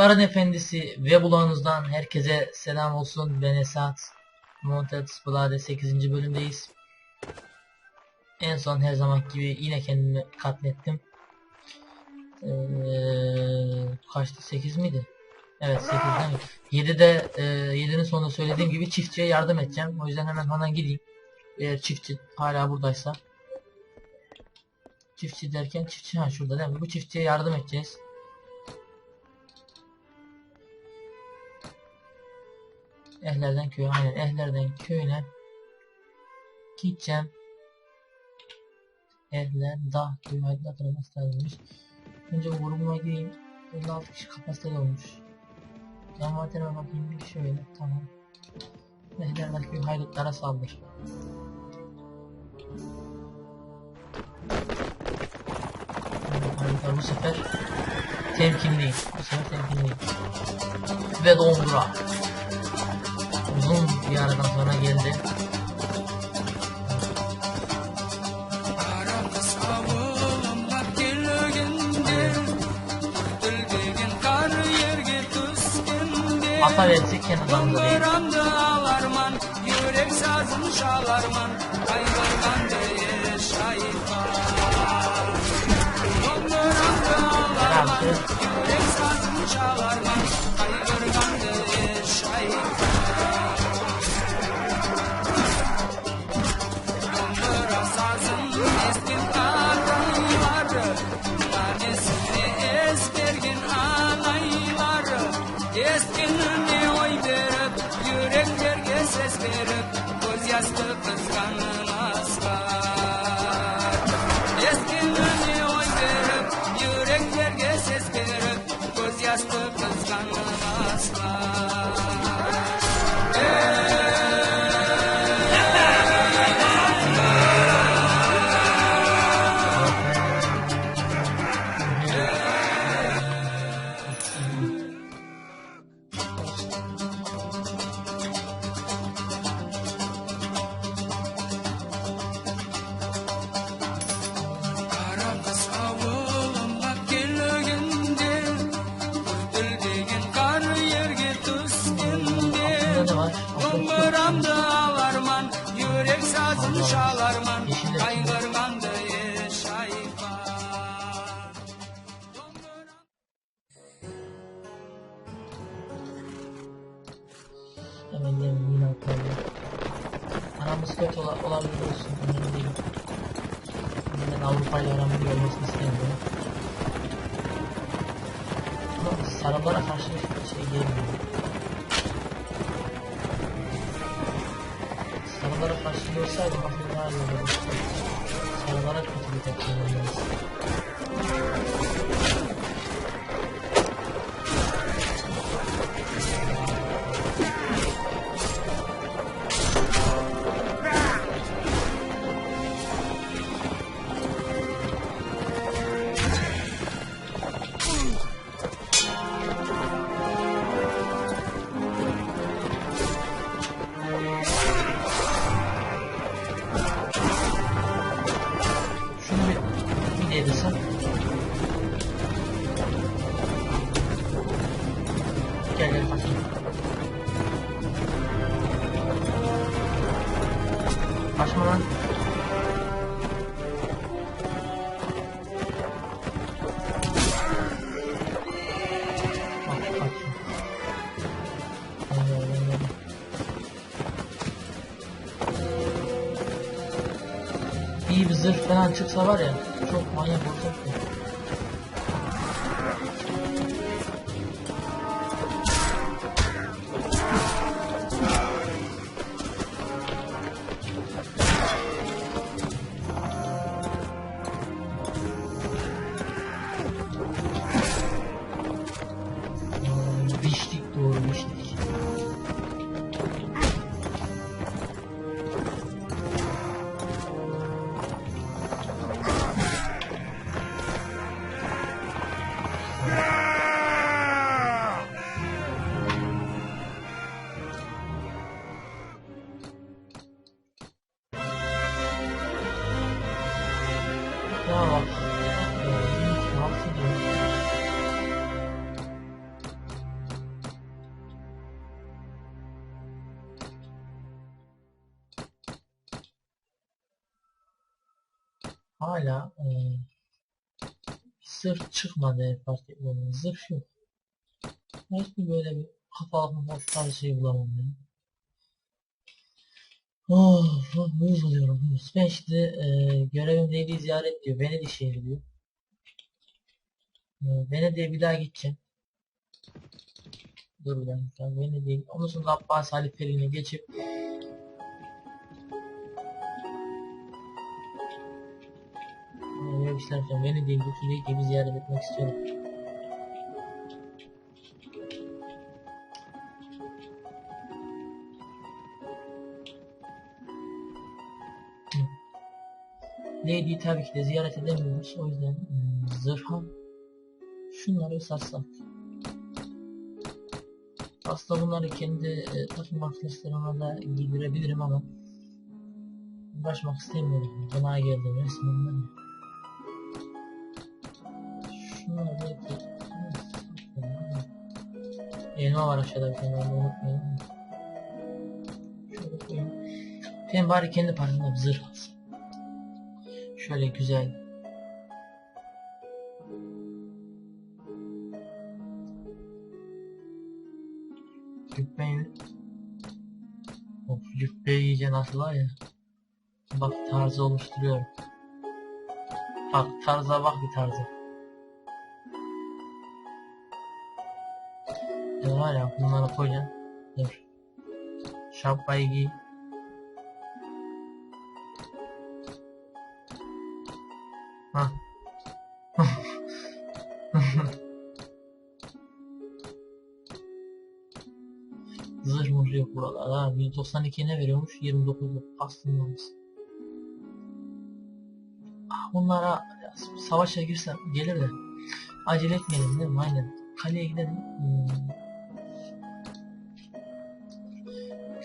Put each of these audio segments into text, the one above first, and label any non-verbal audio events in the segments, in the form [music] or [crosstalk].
Kurtların Efendisi ve blogunuzdan herkese selam olsun. Ben Esat. Monted Splade 8. bölümdeyiz. En son her zaman gibi yine kendimi katlettim. Ee, kaçtı? 8 miydi? Evet 8 değil mi? 7'de e, 7'nin sonunda söylediğim gibi çiftçiye yardım edeceğim. O yüzden hemen hemen gideyim. Eğer çiftçi hala buradaysa. Çiftçi derken çiftçi ha şurada değil mi? Bu çiftçiye yardım edeceğiz. Ehlerden köye aynen Ehlerden köyüne gideceğim. Ehler dağ köyü hatırlaması lazımmış. Önce bu grubuma gireyim. 56 kişi kapasiteli olmuş. Envanterime bakayım şöyle tamam. Ehlerden köyü haydutlara saldır. Haydutlar bu sefer temkinliyim. Bu sefer temkinliyim. Ve dondura uzun bir aradan sonra geldi. Ata versek kenarlarında değil. Yürek sazın şalarman Kaygırgan Pascal. Avrupa ile aramın olmasını istemiyorum. Ama sarılara karşı şey gelmiyor. Sarılara karşı görseydim aslında daha iyi olurdu. Sarılara kötü bir tepki vermeliyiz. Devirsen. Gel gel bakayım. Kaçma lan. İyi bir zırh falan çıksa var ya çok manyak hala e, zırh çıkmadı fark etmedim. Zırh yok. Hiçbir böyle bir kafalık mafalık tarzı şey bulamam ya. Of, of uyuz oluyorum uyuz. Ben şimdi e, görevim neydi ziyaret diyor. Venedik şehri diyor. E, Venedik'e bir daha gideceğim. Dur bir dakika. Venedik. Ondan sonra Abbas halifeliğine geçip Yapacağım. Venedik'in götürdüğü gibi ziyaret etmek istiyorum. Lady'yi tabii ki de ziyaret edemiyoruz. O yüzden hmm, zırha şunları satsak. Aslında bunları kendi e, takım arkadaşlarıma da giydirebilirim ama uğraşmak istemiyorum. Bana geldim resmen Elma var aşağıda bir tane onu unutmayın. Şöyle koyayım. Ben bari kendi paramla bir zırh alsın. Şöyle güzel. Cübbeyi Of cübbeyi iyice nasıl var ya. Bak tarzı oluşturuyorum. Bak tarza bak bir tarzı. Ya var ya bunları koyacağım. Dur. Şapkayı giy. Hah. Zırh mırh yok buralarda. 192 ne veriyormuş? 29 aslında olmuş. Ah, Bunlara savaşa girsem gelir de acele etmeyelim değil mi? Aynen. Kaleye gidelim. Hmm.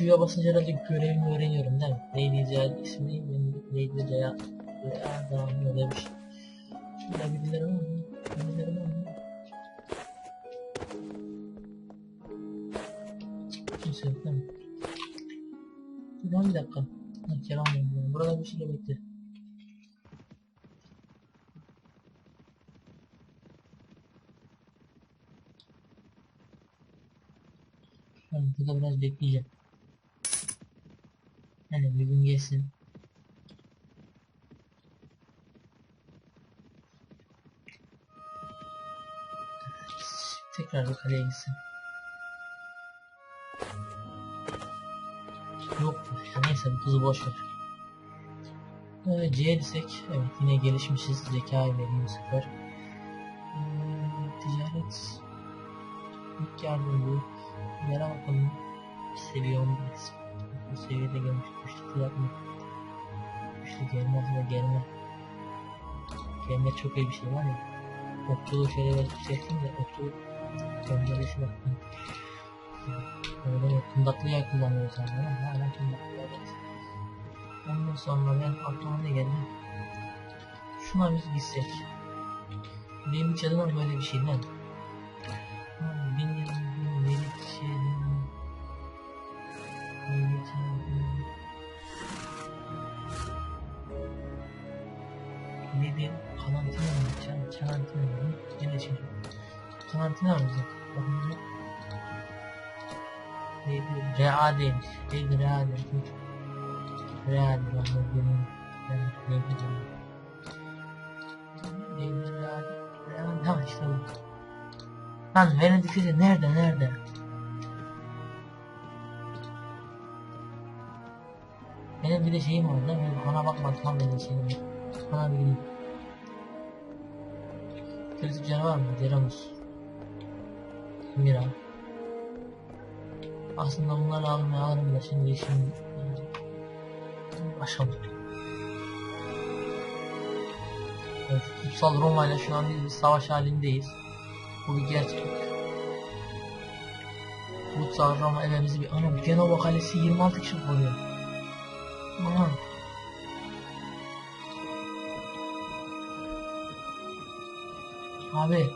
Q'ya basınca herhalde görevimi öğreniyorum değil mi? Lady Ziyad ismi Ziyad. Ya devamlı öyle bir şey. Şurada birileri var mı? Birileri var mı? Kimse yok değil mi? Dur lan bir dakika. Ha, Kerem var. Burada bir şey bekle. Ben burada biraz bekleyeceğim. Yani bir gün gelsin. Tekrar bir kaleye gitsin. Yok neyse bu kızı boş ver. Evet C'ye evet yine gelişmişiz zekayı vereyim bu sefer. Hmm, ticaret ilk yardım bu. Yara bakalım. Seviye 11'deyiz. Bu seviyede gelmiş yapma. Güçlü gelme aslında gelme. Gelme çok iyi bir şey var ya. Okçuluğu şöyle biraz yükselttim de okçuluk gönderisi bak. Öyle mi? Kundaklı yay kullanıyoruz yani. Hala kundaklı yay var. Ondan sonra ben aklıma ne geldi? Şuna biz gitsek. Benim hiç adıma böyle bir şey değil Reade? Dur. Reade. Ben de benim. Canım? Neydi Reade? Reade. Ha işte bu. Lan Venedik'te nerede nerede? Benim bir de şeyim var değil mi? Ona bakmadım lan benim şeyim. Bana bir gideyim. Kritik canavar mı? Deramus. Mira. Aslında bunları almaya alırım da şimdi işim aşamadım. Evet, Kutsal Roma ile şu an biz bir savaş halindeyiz. Bu bir gerçek. Kutsal Roma evimizi bir... Anam Genova Kalesi 26 kişi koruyor. Aman. Abi.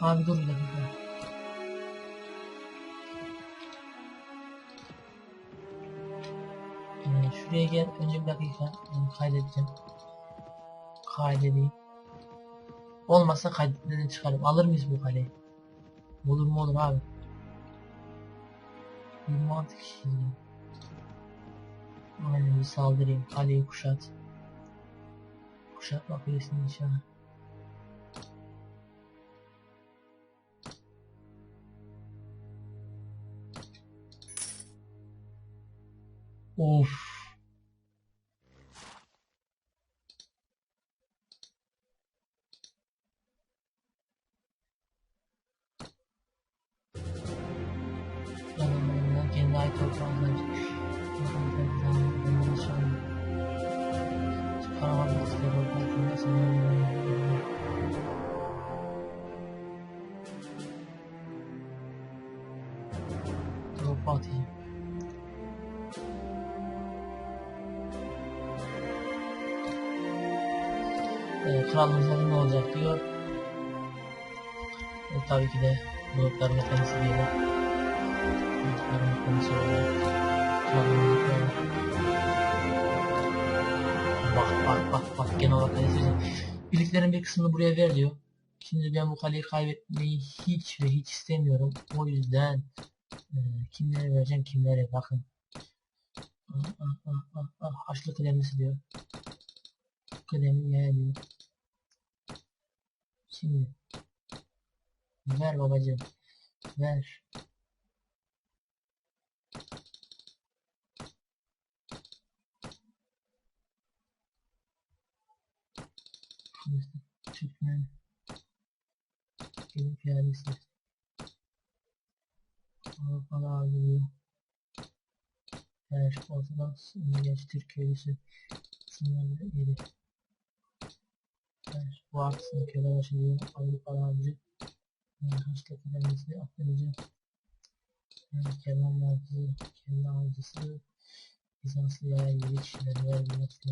Abi dur bir dakika. Şuraya gel. Önce bir dakika. Kaydedeceğim. kaydedeyim. Olmazsa kaydetmeden çıkarım. Alır mıyız bu kaleyi? Olur mu olur abi. 26 kişi. Aynen bir saldırayım. Kaleyi kuşat. Kuşatma kulesini inşallah. Of. Atayım. Ee, krallığımızda ne olacak diyor. E, tabii ki de bloklar mekanisi diyelim. Mekanisi olarak. Bak bak bak bak gene olarak kalesi. Birliklerin bir kısmını buraya ver diyor. Şimdi ben bu kaleyi kaybetmeyi hiç ve hiç istemiyorum. O yüzden e, kimlere vereceğim kimlere bakın. Ah, ah, ah, ah, ah, Haçlı kıdemlisi diyor. Kıdemli yaya. Şimdi ver babacığım ver. Şimdi Türkmen Gelin piyadesi Avrupalı ağırlıyor Her Ortodoks İngiliz Türk köylüsü sınırlı iri Her bu artısını köle başı diyor Avrupalı avcı Haçlı kıdemlisi Akdenizci yani Kemal avcısı Kemal avcısı Bizanslı yaya gibi kişiler ver bir nasıl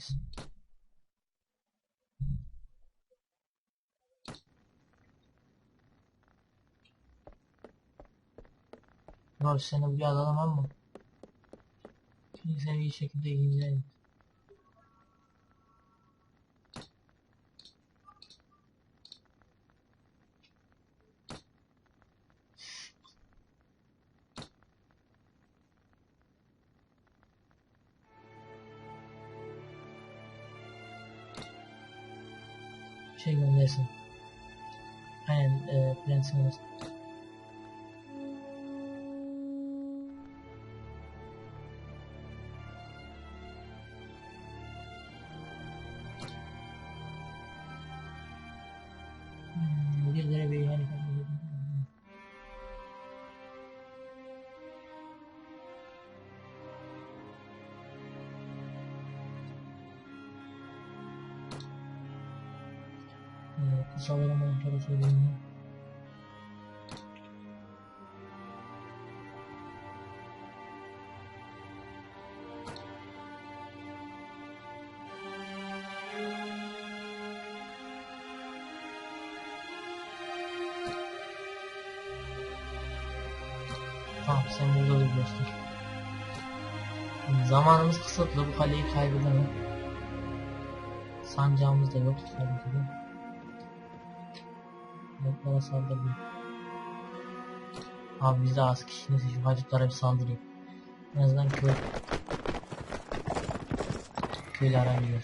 Jeez. Var seni buraya alamam mı? Seni iyi şekilde giyeceğim. Şey göndersin. Aynen e, prensimiz. Söyleyeyim. Tamam sen burada dur dostum. Zamanımız kısıtlı bu kaleyi kaybedemem. Sancağımız da yok tabii ki de. Bloklara saldırdım. Abi biz de az kişiniz şu hacıklara bir saldırayım. En azından köy köyle aramıyor. Yani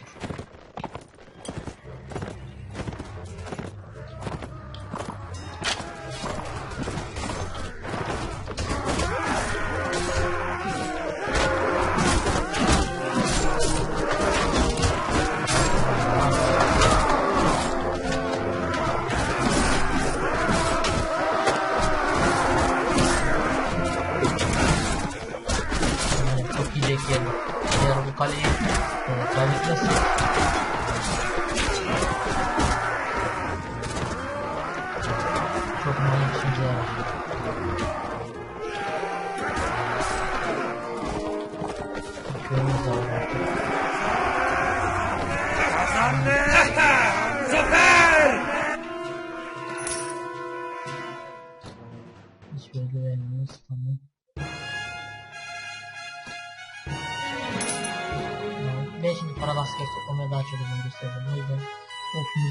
iyi bekleyelim. Eğer bu kaleyi e, kaybetmezsek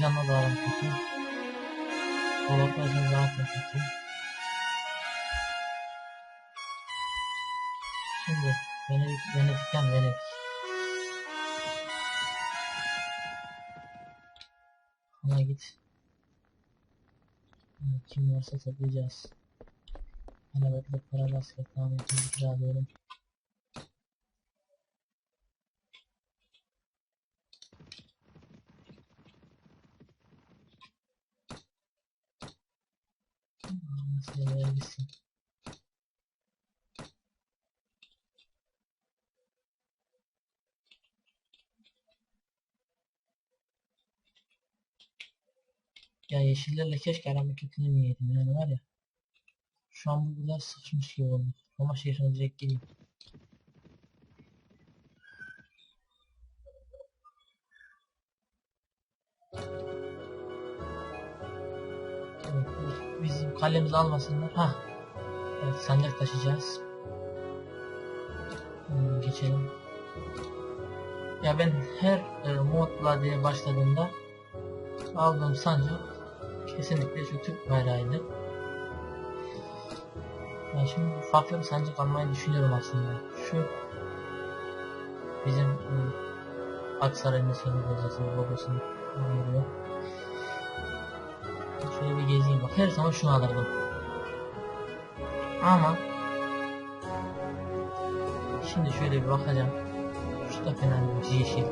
o fincanla da aram kötü. Dolaplarsan zaten kötü. Şimdi Venedik, Venedik'ten Venedik. Ona git. Kim varsa toplayacağız. Bana bekle para basket tamam yapayım Ya yeşillerle keşke arama kötülüğünü niyeydim yani var ya. Şu an bu biraz sıkışmış gibi oldu. Roma şehrine direkt bu- bizim kalemizi almasınlar. Ha. Evet sancak taşıyacağız. Hmm, geçelim. Ya ben her e, modla diye başladığımda aldığım sancak kesinlikle şu Türk bayrağıydı. Ben şimdi bir sancak almayı düşünüyorum aslında. Şu bizim ıı, Aksaray Mesleğini Gazetesi'nin logosunu görüyor. Şöyle bir gezeyim bak. Her zaman şunu alırdım. Ama şimdi şöyle bir bakacağım. Şu da fena değil. Yeşil.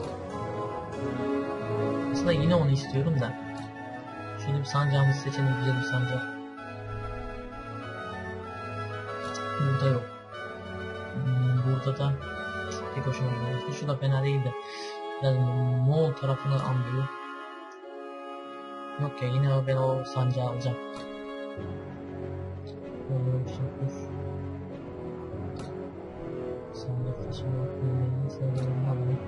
Aslında yine onu istiyorum da. Bir sancağımızı seçelim. Güzel bir sancak. Burada yok. Hmm, Burada da pek hoşuma gidiyor. Şu da fena değil de. Biraz Moğol tarafını andırıyor. Yok ya yine ben o sancağı alacağım. Alayım.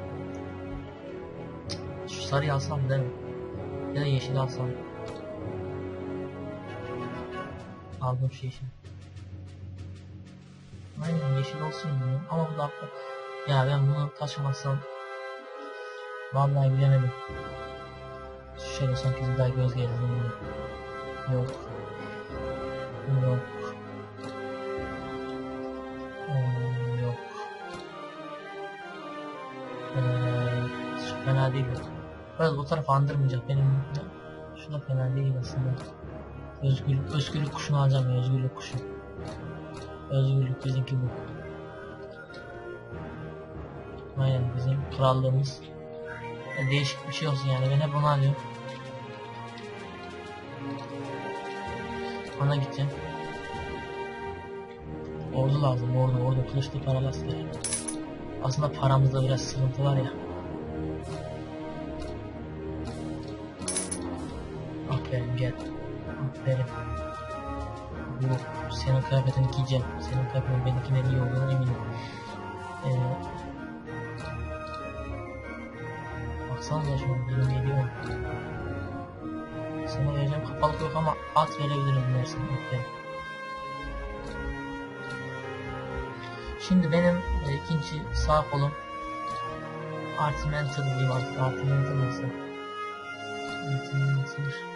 Şu sarıyı alsam değil mi? Ya da yeşili alsam. Aldım şu yeşil. Aynen yeşil olsun diyor. Ama bu da ya ben bunu taşımazsam vallahi bilemedim. Şöyle son kez bir daha göz gezdireyim. Yok. Yok. Ee, yok. Ee, fena değil. Biraz bu tarafı andırmayacak benim. Şu da fena değil aslında. Özgürlük, özgürlük kuşunu alacağım ya, özgürlük kuşu. Özgürlük bizimki bu. Aynen bizim krallığımız. Değişik bir şey olsun yani ben hep onu alıyorum. Ona gideceğim. Ordu lazım ordu ordu kılıçlı paralı asker. Aslında paramızda biraz sıkıntı var ya. Aferin gel. Aferin. Bu senin kıyafetini giyeceğim. Senin kıyafetin benimkinden iyi olduğunu eminim. Ee, baksanıza an 27 on. Sana vereceğim kapalık yok ama at verebilirim dersin. Aferin. Şimdi benim e, ikinci sağ kolum Artimental diyeyim artık. Artimental nasıl? Artimental.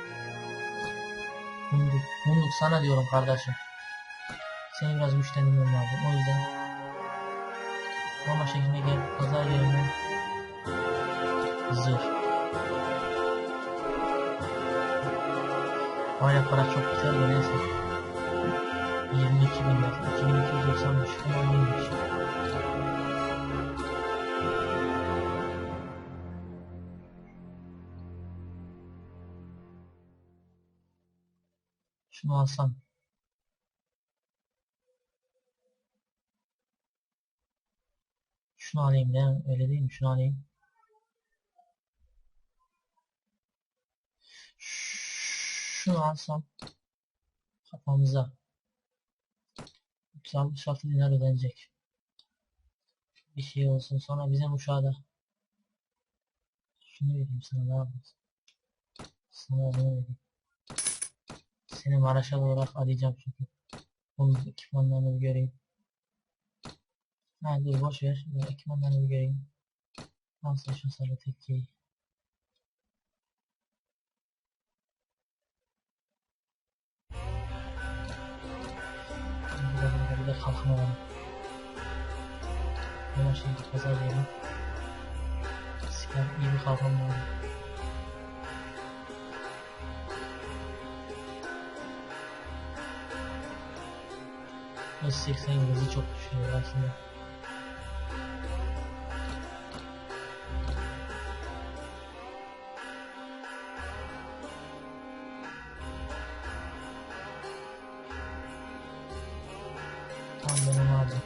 Munduk. Munduk sana diyorum kardeşim. Seni biraz güçlendirmem lazım. O yüzden Roma şehrine gel. Pazar yerine zırh. Hala para çok güzel de neyse. 22 bin lira. 2295. Fena Şunu alsam. Şunu alayım mi? Öyle değil mi? Şunu alayım. Şunu alsam kafamıza 366 dinar ödenecek. Bir şey olsun sonra bizim uşağa da şunu vereyim sana ne yapayım? Sana bunu vereyim. Seni Maraşal olarak arayacağım çünkü. Omuz ekipmanlarını göreyim. Ha dur boş ver. Ekipmanlarını bir göreyim. Al saçın sarı tekkeyi. Bir de kalkma var. Ama şey pazar yerim. Sikar iyi bir kalkma var. 180 yıldızı çok düşünüyor aslında. Tamam ben onu aldım.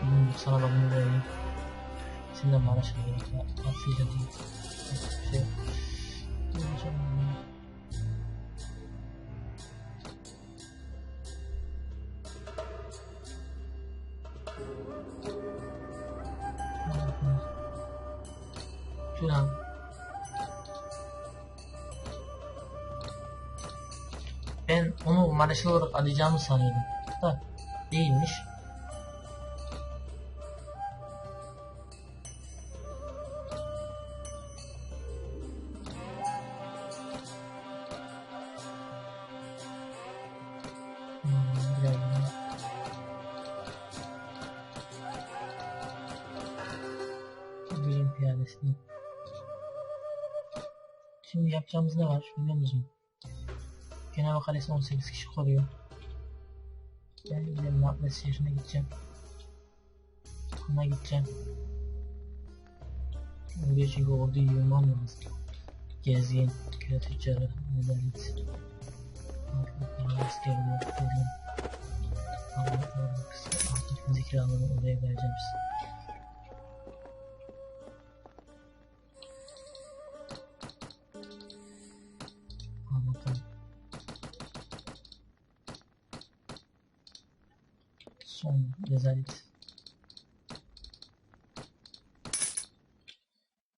Hmm, sana da bunu vereyim. Senin de bana şey gerek var. Aslında değil. Hiçbir şey. Yok. Maraşlı olarak arayacağımı sanıyordum. Da değilmiş. Hmm, daha. Bilim piyadesini. Şimdi yapacağımız ne var biliyor musun? Genel kalesi 18 kişi koruyor. Ben gidelim Atlas şehrine gideceğim. Ona gideceğim. Oraya çünkü orada yığılmam lazım. Gezgin, köy tüccarı, nezaret. Askerliği, koruyorum. Allah'ım kısa. Altın zikri alanı oraya vereceğim size.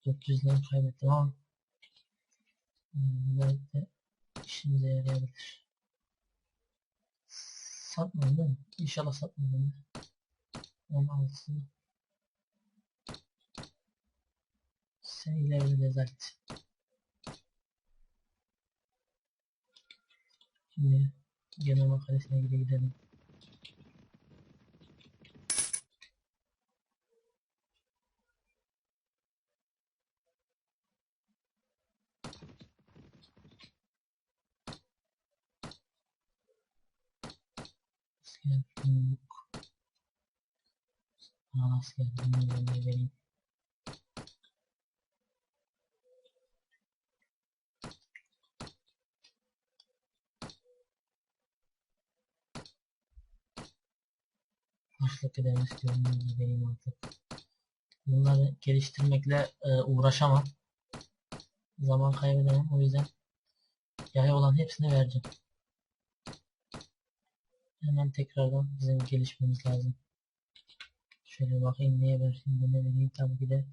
400 lira kaybettim ama hmm, belki de işimize yarayabilir. Satmadım değil mi? İnşallah satmadım. 16 Sen ileride rezalet. Şimdi genel kalesine gide gidelim. Asker yumruk. Yumruk vereyim. Başlık ederim istiyorum bunu vereyim artık. Bunları geliştirmekle e, uğraşamam. Zaman kaybedemem o yüzden yay olan hepsini vereceğim. Hemen tekrardan bizim gelişmemiz lazım. Şöyle bakayım neye de ne vereyim tabii ki de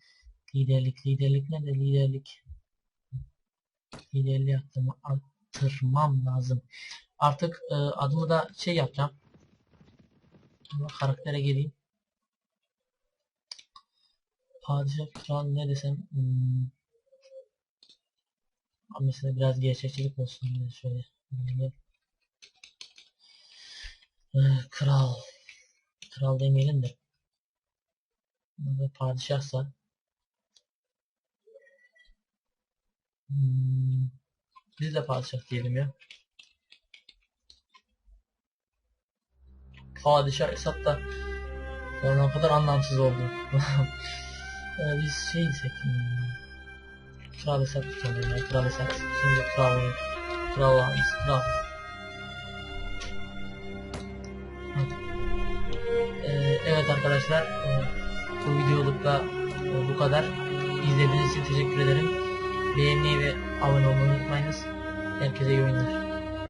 liderlik liderlik ne de liderlik liderliği arttırma, arttırmam lazım. Artık e, adımı da şey yapacağım. Ama karaktere geleyim. Padişah kral ne desem hmm. Mesela biraz gerçekçilik olsun şöyle. Ee, kral. Kral demeyelim de. Burada padişahsa. Hmm. Biz de padişah diyelim ya. Padişah Esat da o kadar anlamsız oldu. [laughs] ee, biz şey desek hmm. Kral Esat tutalım ya. Kral Esat. Şimdi kral. Kral hangisi? Kral. Ee, evet arkadaşlar. e, bu videoluk da e, bu kadar. İzlediğiniz için teşekkür ederim. Beğenmeyi ve abone olmayı unutmayınız. Herkese iyi oyunlar.